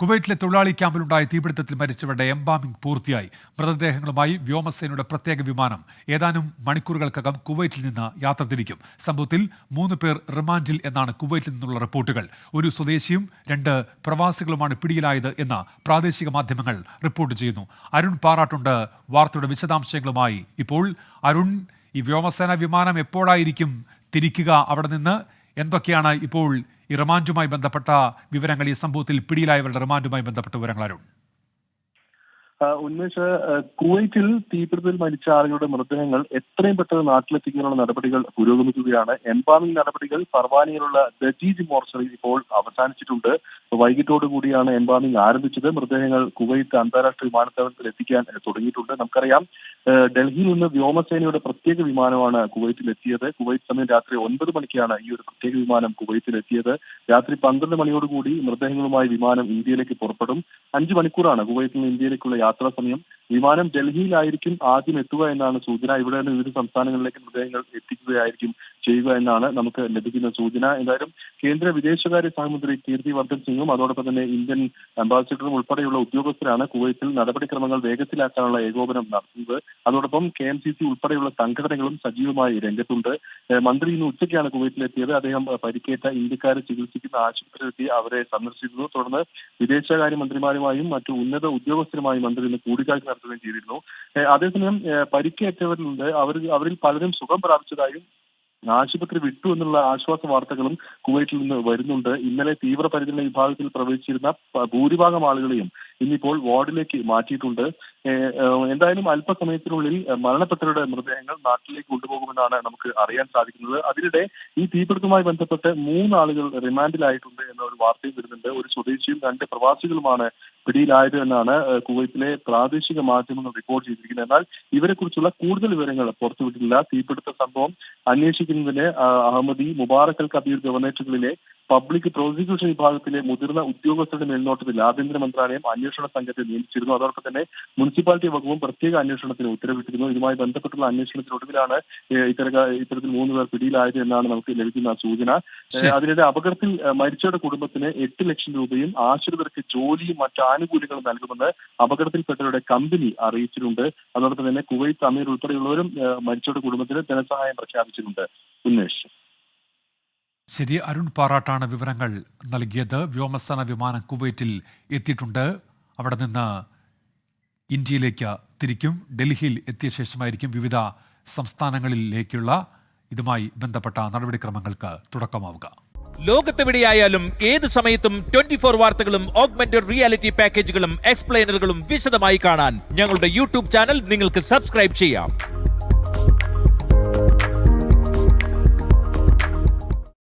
കുവൈറ്റിലെ തൊഴിലാളി ക്യാമ്പിലുണ്ടായ തീപിടുത്തത്തിൽ മരിച്ചവരുടെ എംബാമിംഗ് പൂർത്തിയായി. മൃതദേഹങ്ങളുമായി വ്യോമസേനയുടെ പ്രത്യേക വിമാനം ഏതാനും മണിക്കൂറുകൾക്കകം കുവൈറ്റിൽ നിന്ന് യാത്ര തിരിക്കും. സംഭവത്തിൽ മൂന്ന് പേർ റിമാൻഡിൽ എന്നാണ് കുവൈറ്റിൽ നിന്നുള്ള റിപ്പോർട്ടുകൾ. ഒരു സ്വദേശിയും രണ്ട് പ്രവാസികളുമാണ് പിടിയിലായത് എന്ന് പ്രാദേശിക മാധ്യമങ്ങൾ റിപ്പോർട്ട് ചെയ്യുന്നു. അരുൺ പാറാട്ടുണ്ട് വാർത്തയുടെ വിശദാംശങ്ങളുമായി. ഇപ്പോൾ അരുൺ ഈ വ്യോമസേന വിമാനം എപ്പോഴായിരിക്കും തിരിക്കുക അവിടെ നിന്ന് എന്തൊക്കെയാണ് ഇപ്പോൾ ഈ റിമാൻഡുമായി ബന്ധപ്പെട്ട വിവരങ്ങൾ ഈ സംഭവത്തിൽ പിടിയിലായവരുടെ റിമാൻഡുമായി ബന്ധപ്പെട്ട വിവരങ്ങൾ അരുൺ ഉന്മേഷ് കുവൈറ്റിൽ തീപിടുത്തത്തിൽ മരിച്ച ആളുകളുടെ മൃതദേഹങ്ങൾ എത്രയും പെട്ടെന്ന് നാട്ടിലെത്തിക്കാനുള്ള നടപടികൾ പുരോഗമിക്കുകയാണ്. എംബാമിംഗ് നടപടികൾ ഫർവാനിയിലുള്ള ദജീജ് മോർച്ചറിയിൽ ഇപ്പോൾ അവസാനിച്ചിട്ടുണ്ട്. വൈകിട്ടോടുകൂടിയാണ് എംബാമിംഗ് ആരംഭിച്ചത്. മൃതദേഹങ്ങൾ കുവൈത്ത് അന്താരാഷ്ട്ര വിമാനത്താവളത്തിൽ എത്തിക്കാൻ തുടങ്ങിയിട്ടുണ്ട്. നമുക്കറിയാം ഡൽഹിയിൽ നിന്ന് വ്യോമസേനയുടെ പ്രത്യേക വിമാനമാണ് കുവൈത്തിൽ എത്തിയത് കുവൈത്ത് സമയം രാത്രി ഒൻപത് മണിക്കാണ് ഈ ഒരു പ്രത്യേക വിമാനം കുവൈത്തിൽ എത്തിയത് രാത്രി പന്ത്രണ്ട് മണിയോടുകൂടി മൃതദേഹങ്ങളുമായി വിമാനം ഇന്ത്യയിലേക്ക് പുറപ്പെടും. അഞ്ചു മണിക്കൂറാണ് കുവൈത്തിൽ നിന്ന് ഇന്ത്യയിലേക്കുള്ള യാത്രാ സമയം. വിമാനം ഡൽഹിയിലായിരിക്കും ആദ്യം എത്തുക എന്നാണ് സൂചന. ഇവിടെ നിന്ന് വിവിധ സംസ്ഥാനങ്ങളിലേക്ക് മൃതദേഹങ്ങൾ എത്തിക്കുകയായിരിക്കും ചെയ്യുക എന്നാണ് നമുക്ക് ലഭിക്കുന്ന സൂചന. എന്തായാലും കേന്ദ്ര വിദേശകാര്യ സഹമന്ത്രി കീർത്തി വർദ്ധൻ സിംഗും അതോടൊപ്പം തന്നെ ഇന്ത്യൻ അംബാസിഡറും ഉൾപ്പെടെയുള്ള ഉദ്യോഗസ്ഥരാണ് കുവൈത്തിൽ നടപടിക്രമങ്ങൾ വേഗത്തിലാക്കാനുള്ള ഏകോപനം നടത്തുന്നത്. അതോടൊപ്പം കെ എം സി സി ഉൾപ്പെടെയുള്ള സംഘടനകളും സജീവമായി രംഗത്തുണ്ട്. മന്ത്രി ഇന്ന് ഉച്ചയ്ക്കാണ് കുവൈറ്റിലെത്തിയത് അദ്ദേഹം പരിക്കേറ്റ ഇന്ത്യക്കാരെ ചികിത്സിക്കുന്ന ആശുപത്രിയിലെത്തി അവരെ സന്ദർശിക്കുന്നു തുടർന്ന് വിദേശകാര്യ മന്ത്രിമാരുമായും മറ്റു ഉന്നത ഉദ്യോഗസ്ഥരുമായും മന്ത്രി ഇന്ന് കൂടിക്കാഴ്ച നടത്തുകയും ചെയ്തിരുന്നു. അതേസമയം പരിക്കേറ്റവരിലുണ്ട്. അവർ അവരിൽ പലരും സുഖം പ്രാപിച്ചതായും ആശുപത്രി വിട്ടു എന്നുള്ള ആശ്വാസ വാർത്തകളും കുവൈറ്റിൽ നിന്ന് വരുന്നുണ്ട്. ഇന്നലെ തീവ്രപരിചരണ വിഭാഗത്തിൽ പ്രവേശിച്ചിരുന്ന ഭൂരിഭാഗം ആളുകളെയും ഇന്നിപ്പോൾ വാർഡിലേക്ക് മാറ്റിയിട്ടുണ്ട്. എന്തായാലും അല്പസമയത്തിനുള്ളിൽ മരണപ്പെട്ടവരുടെ മൃതദേഹങ്ങൾ നാട്ടിലേക്ക് കൊണ്ടുപോകുമെന്നാണ് നമുക്ക് അറിയാൻ സാധിക്കുന്നത്. അതിനിടെ ഈ തീപിടുത്തവുമായി ബന്ധപ്പെട്ട് മൂന്നാളുകൾ റിമാൻഡിലായിട്ടുണ്ട് എന്ന ഒരു വാർത്തയും വരുന്നുണ്ട്. ഒരു സ്വദേശിയും രണ്ട് പ്രവാസികളുമാണ് പിടിയിലായത് എന്നാണ് കുവൈത്തിലെ പ്രാദേശിക മാധ്യമങ്ങൾ റിപ്പോർട്ട് ചെയ്തിരിക്കുന്നത്. എന്നാൽ ഇവരെക്കുറിച്ചുള്ള കൂടുതൽ വിവരങ്ങൾ പുറത്തുവിട്ടിട്ടില്ല തീപിടുത്ത സംഭവം അന്വേഷിക്കുന്നതിന് അഹമ്മദി മുബാറക്കൽ കബീർ ഗവർണറേറ്റുകളിലെ പബ്ലിക് പ്രോസിക്യൂഷൻ വിഭാഗത്തിലെ മുതിർന്ന ഉദ്യോഗസ്ഥരുടെ മേൽനോട്ടത്തിൽ ആഭ്യന്തര മന്ത്രാലയം അന്വേഷണ സംഘത്തെ നിയമിച്ചിരുന്നു. അതോടൊപ്പം തന്നെ മുനിസിപ്പാലിറ്റി വകുപ്പും പ്രത്യേക അന്വേഷണത്തിന് ഉത്തരവിട്ടിരുന്നു. ഇതുമായി ബന്ധപ്പെട്ടുള്ള അന്വേഷണത്തിനൊടുവിലാണ് ഏഹ്, ഇത്തരക ഇത്തരത്തിൽ മൂന്ന് പേർ പിടിയിലായത് എന്നാണ് നമുക്ക് ലഭിക്കുന്ന സൂചന. അതിനിടെ അപകടത്തിൽ മരിച്ചവരുടെ കുടുംബത്തിന് എട്ട് ലക്ഷം രൂപയും ആശ്രിതർക്ക് ജോലിയും മറ്റ് ആനുകൂല്യങ്ങളും നൽകുമെന്ന് അപകടത്തിൽപ്പെട്ടവരുടെ കമ്പനി അറിയിച്ചിട്ടുണ്ട്. അതോടൊപ്പം തന്നെ കുവൈത്ത് അമീർ ഉൾപ്പെടെയുള്ളവരും മരിച്ചവരുടെ കുടുംബത്തിന് ധനസഹായം പ്രഖ്യാപിച്ചിട്ടുണ്ട്. ഉന്മേഷ്. ശരി അരുൺ പാറാട്ടാണ് വിവരങ്ങൾ നൽകിയത്. വ്യോമസേന വിമാനം കുവൈറ്റിൽ എത്തിയിട്ടുണ്ട്. അവിടെ നിന്ന് ഇന്ത്യയിലേക്ക് തിരിക്കും. ഡൽഹിയിൽ എത്തിയ ശേഷമായിരിക്കും വിവിധ സംസ്ഥാനങ്ങളിലേക്കുള്ള ഇതുമായി ബന്ധപ്പെട്ട നടപടിക്രമങ്ങൾക്ക് തുടക്കമാവുക. ലോകത്തെവിടെയായാലും ഏത് സമയത്തും ട്വന്റി ഫോർ വാർത്തകളും ഓഗ്മെന്റഡ് റിയാലിറ്റി പാക്കേജുകളും എക്സ്പ്ലെയിനറുകളും വിശദമായി കാണാൻ ഞങ്ങളുടെ യൂട്യൂബ് ചാനൽ നിങ്ങൾക്ക് സബ്സ്ക്രൈബ് ചെയ്യാം.